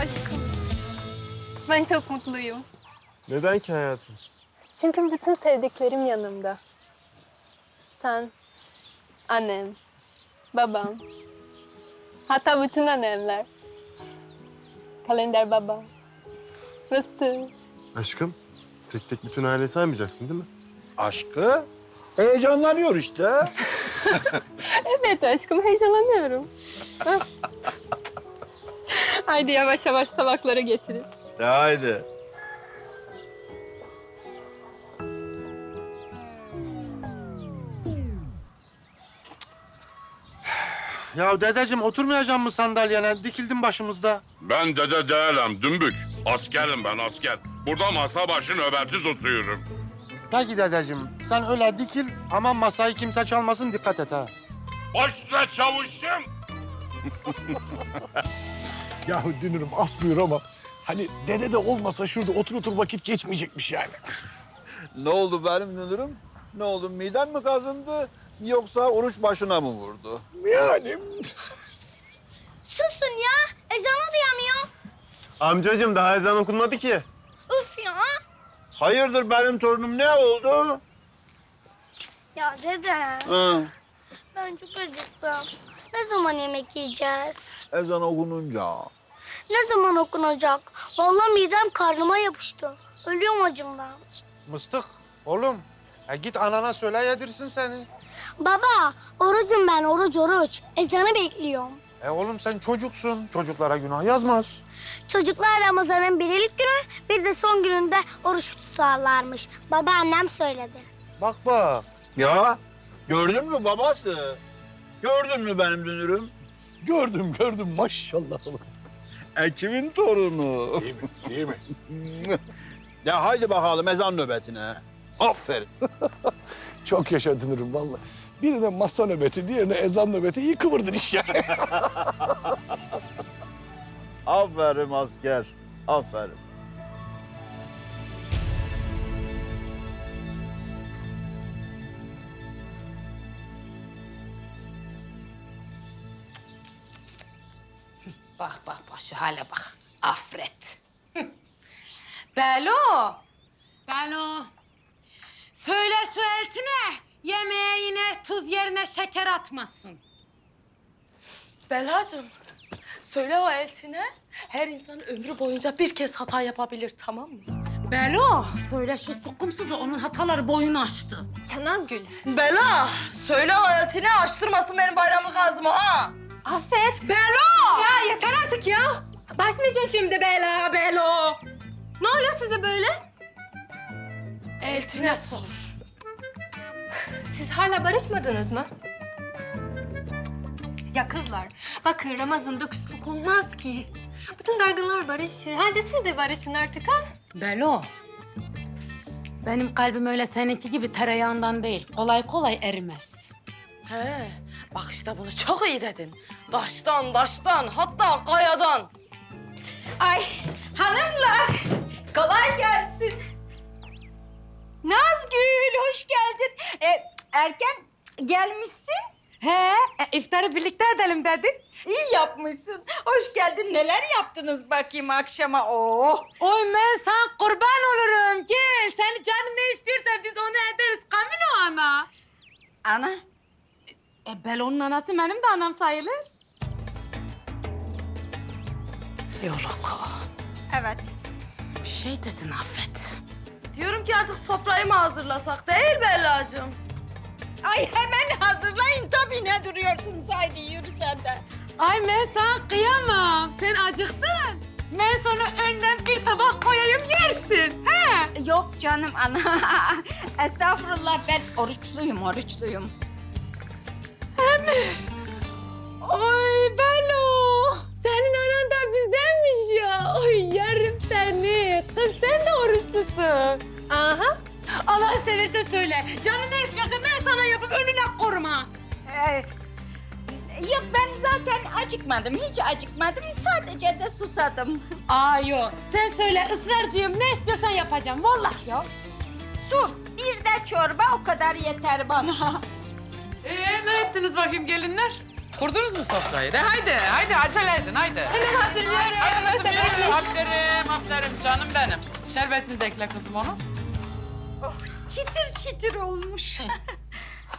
Aşkım. Ben çok mutluyum. Neden ki hayatım? Çünkü bütün sevdiklerim yanımda. Sen, annem, babam, hatta bütün annemler. Kalender babam, fıstığı. Aşkım, tek tek bütün aile saymayacaksın değil mi? Aşkı heyecanlanıyor işte. Evet aşkım, heyecanlanıyorum. Haydi yavaş yavaş tabakları getirin. Haydi. Ya dedeciğim oturmayacağım mı sandalyene? Dikildin başımızda. Ben dede değilim, dümbük. Askerim ben asker. Burada masa başı nöbetsiz oturuyorum. Peki dedeciğim sen öyle dikil ama masayı kimse çalmasın dikkat et ha. Baş üstüne çavuşum. Ya Dünür'üm af buyur ama hani dede de olmasa şurada otur otur vakit geçmeyecekmiş yani. Ne oldu benim dönürüm? Ne oldu miden mi kazındı yoksa oruç başına mı vurdu? Yani Susun ya. Ezanı duyamıyor. Amcacığım daha ezan okunmadı ki. Uf ya. Hayırdır benim torunum ne oldu? Ya dede. Hı. Ben çok acıktım. Ne zaman yemek yiyeceğiz? Ezan okununca. Ne zaman okunacak? Vallahi midem karnıma yapıştı. Ölüyorum acımdan. Mıstık oğlum e git anana söyle yedirsin seni. Baba, orucum ben, oruç oruç. Ezanı bekliyorum. E oğlum sen çocuksun. Çocuklara günah yazmaz. Çocuklar Ramazan'ın bir ilk günü, bir de son gününde oruç tutarlarmış. Babaannem söyledi. Bak bak. Ya gördün mü babası? Gördün mü benim dönürüm? gördüm gördüm maşallah. E kimin torunu? Değil mi? Değil mi? ya haydi bakalım ezan nöbetine. Aferin. Çok yaşa Dünür'üm vallahi. Birine masa nöbeti, diğerine ezan nöbeti iyi kıvırdın iş yani. Aferin asker. Aferin. Bak bak bak şu hale bak. Afret. Belo. Belo. Söyle şu eltine. Yemeğe yine tuz yerine şeker atmasın. Belacığım, söyle o eltine. Her insan ömrü boyunca bir kez hata yapabilir, tamam mı? Belo. Söyle şu sukumsuzu onun hataları boyunu aştı. Canazgül. Bela, söyle o eltine açtırmasın benim bayramlık ağzımı ha. Affet. Belo. Ya yeter artık ya. Başlayacağım şimdi Bela, Belo. Ne oluyor size böyle? Eltine sor. Siz hala barışmadınız mı? Ya kızlar, bakın Ramazan'da küslük olmaz ki. Bütün dargınlar barışır. Hadi siz de barışın artık ha. Belo. Benim kalbim öyle seninki gibi tereyağından değil. Kolay kolay erimez. He, bak işte bunu çok iyi dedin. Daştan, daştan, hatta kayadan. Ay hanımlar kolay gelsin. Nazgül hoş geldin. E, erken gelmişsin. He, e, iftarı birlikte edelim dedik. İyi yapmışsın. Hoş geldin. Neler yaptınız bakayım akşama? Oh. Oy ben sana kurban olurum. Gel, seni canın ne istiyorsa biz onu ederiz. Kamilo ana. Ana. E Belo'nun anası benim de anam sayılır. Yolak. Evet. Bir şey dedin Affet. Diyorum ki artık sofrayı mı hazırlasak değil Belacığım? Ay hemen hazırlayın tabii ne duruyorsunuz? Haydi yürü sen de. Ay ben sana kıyamam. Sen acıktın. Ben sana önden bir tabak koyayım yersin. He? Yok canım ana. Estağfurullah ben oruçluyum oruçluyum. Oy Belo. Senin anan da bizdenmiş ya. Oy yerim seni. Kız sen de oruç tutun. Aha. Allah seversen söyle. Canın ne istiyorsa ben sana yapıp önüne koruma. Ee, yok ben zaten acıkmadım. Hiç acıkmadım. Sadece de susadım. Aa yok. Sen söyle ısrarcıyım. Ne istiyorsan yapacağım. Vallahi ya. Su, bir de çorba o kadar yeter bana. Ee, ne ettiniz bakayım gelinler? Kurdunuz mu sofrayı? De haydi, haydi acele edin, haydi. Hemen hazırlıyorum. Haydi kızım, yürü. Aferin, aferin canım benim. Şerbetini dekle kızım onu. Oh, çıtır çıtır olmuş.